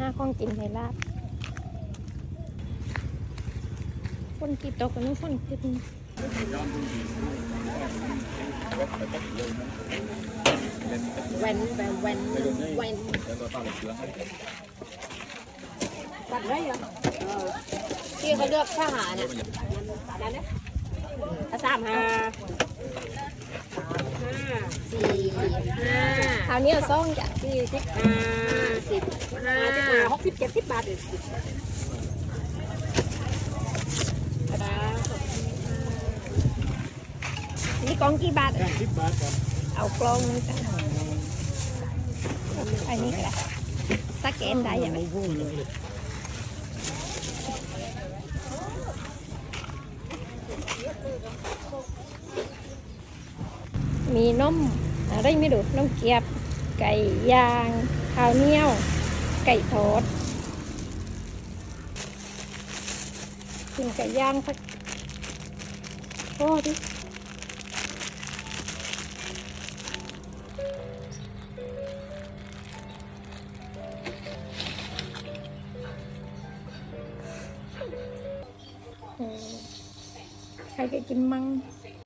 ห้าข้องกินในลาบคนกี่ตกกันนู้นคนกินแวนแวนแวนแวนตัดได้เหรอที่เขาเลือกทหารน่ะนั่นนะสามห้าห้าสี่ห้าคราวนี้เอาซ่องจ้ะสี่สิบห้าสิบห้าสิบห้าหก สิบเจ็ดสิบบาทเลยนี่กล่องกี่บาทแค่สิบบาทครับเอากล่องนึงจ้ะอันนี้ก็ได้สแกนได้ย่างไรพูดเลยมีนมอะไรไม่ดูนมเกียบ ไก่ย่าง ข้าวเหนียว ไก่ทอดกินไก่ย่างสักโอ้ดิใครจะกินมั่ง